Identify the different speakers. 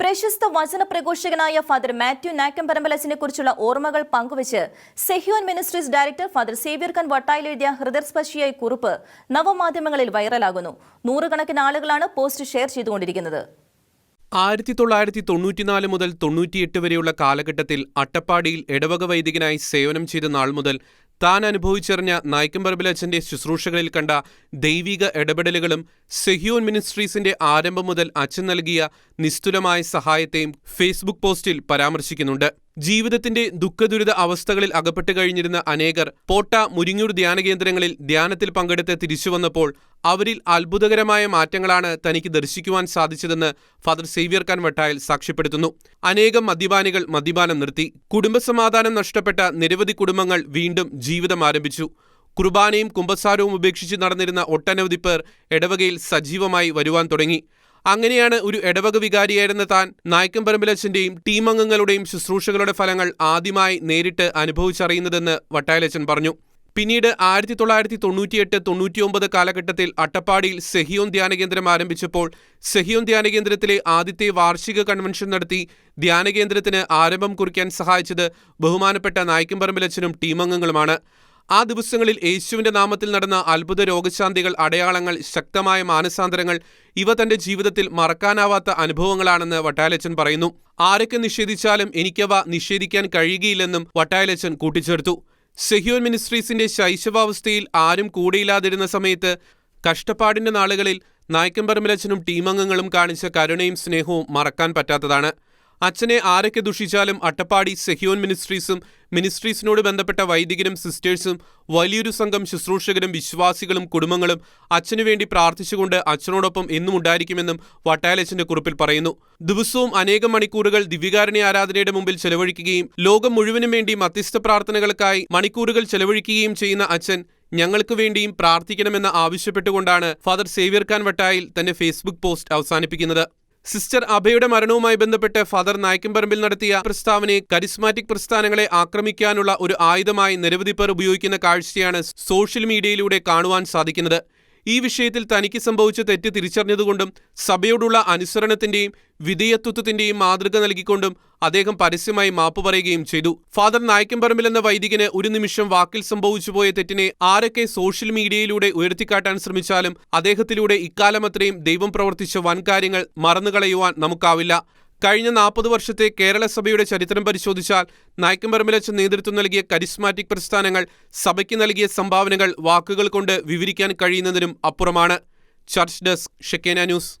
Speaker 1: പ്രശസ്ത വചന പ്രഘോഷകനായ ഫാദർ മാത്യു നാക്കംപരമ്പലസിനെ കുറിച്ചുള്ള ഓർമ്മകൾ പങ്കുവച്ച് Sehion ministries director father Xavier Khan Vattayil എഴുതിയ ഹൃദയസ്പർശിയായ കുറിപ്പ് നവമാധ്യമങ്ങളിൽ വൈറലാകുന്നു. നൂറുകണക്കിന് ആളുകളാണ് പോസ്റ്റ് ഷെയർ ചെയ്തുകൊണ്ടിരിക്കുന്നത്.
Speaker 2: ആയിരത്തി തൊള്ളായിരത്തി തൊണ്ണൂറ്റിനാല് മുതൽ തൊണ്ണൂറ്റിയെട്ട് വരെയുള്ള കാലഘട്ടത്തിൽ അട്ടപ്പാടിയിൽ ഇടവക വൈദികനായി സേവനം ചെയ്ത നാൾ മുതൽ താൻ അനുഭവിച്ചറിഞ്ഞ നായ്ക്കമ്പറമ്പിലച്ചന്റെ ശുശ്രൂഷകളിൽ കണ്ട ദൈവിക ഇടപെടലുകളും സെഹ്യോൻ മിനിസ്ട്രീസിന്റെ ആരംഭം മുതൽ അച്ഛൻ നൽകിയ നിസ്തുലമായ സഹായത്തെയും ഫേസ്ബുക്ക് പോസ്റ്റിൽ പരാമർശിക്കുന്നുണ്ട്. ജീവിതത്തിന്റെ ദുഃഖദുരിത അവസ്ഥകളിൽ അകപ്പെട്ട് കഴിഞ്ഞിരുന്ന അനേകർ പോട്ട മുരിങ്ങൂർ ധ്യാന കേന്ദ്രങ്ങളിൽ ധ്യാനത്തിൽ പങ്കെടുത്ത് തിരിച്ചുവന്നപ്പോൾ അവരിൽ അത്ഭുതകരമായ മാറ്റങ്ങളാണ് തനിക്ക് ദർശിക്കുവാൻ സാധിച്ചതെന്ന് ഫാദർ സേവ്യർ ഖാൻ വട്ടായൽ സാക്ഷ്യപ്പെടുത്തുന്നു. അനേകം മദ്യപാനികൾ മദ്യപാനം നിർത്തി. കുടുംബസമാധാനം നഷ്ടപ്പെട്ട നിരവധി കുടുംബങ്ങൾ വീണ്ടും ജീവിതം ആരംഭിച്ചു. കുർബാനയും കുമ്പസാരവും ഉപേക്ഷിച്ച് നടന്നിരുന്ന ഒട്ടനവധി പേർ ഇടവകയിൽ സജീവമായി വരുവാൻ തുടങ്ങി. അങ്ങനെയാണ് ഒരു ഇടവക വികാരിയായിരുന്ന താൻ നായ്ക്കമ്പറമ്പിലച്ചന്റെയും ടീമംഗങ്ങളുടെയും ശുശ്രൂഷകളുടെ ഫലങ്ങൾ ആദ്യമായി നേരിട്ട് അനുഭവിച്ചറിയുന്നതെന്ന് വട്ടായലച്ചൻ പറഞ്ഞു. പിന്നീട് ആയിരത്തി തൊള്ളായിരത്തി തൊണ്ണൂറ്റിയെട്ട് തൊണ്ണൂറ്റിയൊമ്പത് കാലഘട്ടത്തിൽ അട്ടപ്പാടിയിൽ സെഹിയോൻ ധ്യാനകേന്ദ്രം ആരംഭിച്ചപ്പോൾ സെഹിയോൻ ധ്യാനകേന്ദ്രത്തിലെ ആദ്യത്തെ വാർഷിക കൺവെൻഷൻ നടത്തി ധ്യാനകേന്ദ്രത്തിന് ആരംഭം കുറിക്കാൻ സഹായിച്ചത് ബഹുമാനപ്പെട്ട നായ്ക്കമ്പറമ്പിലച്ചനും ടീമംഗങ്ങളുമാണ്. ആ ദിവസങ്ങളിൽ യേശുവിന്റെ നാമത്തിൽ നടന്ന അത്ഭുത രോഗശാന്തികൾ അടയാളങ്ങൾ ശക്തമായ മാനസാന്തരങ്ങൾ ഇവ തന്റെ ജീവിതത്തിൽ മറക്കാനാവാത്ത അനുഭവങ്ങളാണെന്ന് വട്ടായലച്ചൻ പറയുന്നു. ആരൊക്കെ നിഷേധിച്ചാലും എനിക്കവ നിഷേധിക്കാൻ കഴിയുകയില്ലെന്നും വട്ടായലച്ചൻ കൂട്ടിച്ചേർത്തു. സെഹ്യോൻ മിനിസ്ട്രീസിന്റെ ശൈശവാവസ്ഥയിൽ ആരും കൂടെയില്ലാതിരുന്ന സമയത്ത് കഷ്ടപ്പാടിന്റെ നാളുകളിൽ നായ്ക്കമ്പറമ്പിലച്ചനും ടീമംഗങ്ങളും കാണിച്ച കരുണയും സ്നേഹവും മറക്കാൻ പറ്റാത്തതാണ്. അച്ഛനെ ആരൊക്കെ ദുഷിച്ചാലും അട്ടപ്പാടി സെഹ്യോൻ മിനിസ്ട്രീസും മിനിസ്ട്രീസിനോട് ബന്ധപ്പെട്ട വൈദികരും സിസ്റ്റേഴ്സും വലിയൊരു സംഘം ശുശ്രൂഷകരും വിശ്വാസികളും കുടുംബങ്ങളും അച്ഛനു വേണ്ടി പ്രാർത്ഥിച്ചുകൊണ്ട് അച്ഛനോടൊപ്പം എന്നും ഉണ്ടായിരിക്കുമെന്നും വട്ടായലച്ചന്റെ കുറിപ്പിൽ പറയുന്നു. ദിവസവും അനേകം മണിക്കൂറുകൾ ദിവ്യകാരുണ്യ ആരാധനയുടെ മുമ്പിൽ ചെലവഴിക്കുകയും ലോകം മുഴുവനും വേണ്ടി മധ്യസ്ഥ പ്രാർത്ഥനകൾക്കായി മണിക്കൂറുകൾ ചെലവഴിക്കുകയും ചെയ്യുന്ന അച്ഛൻ ഞങ്ങൾക്ക് വേണ്ടിയും പ്രാർത്ഥിക്കണമെന്ന് ആവശ്യപ്പെട്ടുകൊണ്ടാണ് ഫാദർ സേവ്യർ ഖാൻ വട്ടായിൽ തന്റെ ഫേസ്ബുക്ക് പോസ്റ്റ് അവസാനിപ്പിക്കുന്നത്. സിസ്റ്റർ അഭയുടെ മരണവുമായി ബന്ധപ്പെട്ട് ഫാദർ നായ്ക്കമ്പറമ്പിൽ നടത്തിയ പ്രസ്താവനയെ കരിസ്മാറ്റിക് പ്രസ്ഥാനങ്ങളെ ആക്രമിക്കാനുള്ള ഒരു ആയുധമായി നിരവധി പേർ ഉപയോഗിക്കുന്ന കാഴ്ചയാണ് സോഷ്യൽ മീഡിയയിലൂടെ കാണുവാൻ സാധിക്കുന്നത്. ഈ വിഷയത്തിൽ തനിക്ക് സംഭവിച്ച തെറ്റ് തിരിച്ചറിഞ്ഞതുകൊണ്ടും സഭയോടുള്ള അനുസരണത്തിന്റെയും വിധേയത്വത്തിന്റെയും മാതൃക നൽകിക്കൊണ്ടും അദ്ദേഹം പരസ്യമായി മാപ്പ് പറയുകയും ചെയ്തു. ഫാദർ നായ്ക്കമ്പറമ്പിൽ എന്ന വൈദികന് ഒരു നിമിഷം വാക്കിൽ സംഭവിച്ചുപോയ തെറ്റിനെ ആരൊക്കെ സോഷ്യൽ മീഡിയയിലൂടെ ഉയർത്തിക്കാട്ടാൻ ശ്രമിച്ചാലും അദ്ദേഹത്തിലൂടെ ഇക്കാലമത്രയും ദൈവം പ്രവർത്തിച്ച വൻകാര്യങ്ങൾ മറന്നുകളയുവാൻ നമുക്കാവില്ല. കഴിഞ്ഞ നാൽപ്പത് വർഷത്തെ കേരള സഭയുടെ ചരിത്രം പരിശോധിച്ചാൽ നായ്ക്കമ്പറമ്പിലച്ച നേതൃത്വം നൽകിയ കരിസ്മാറ്റിക് പ്രസ്ഥാനങ്ങൾ സഭയ്ക്ക് നൽകിയ സംഭാവനകൾ വാക്കുകൾ കൊണ്ട് വിവരിക്കാൻ കഴിയുന്നതിനും അപ്പുറമാണ്. Church desk Shekinah news.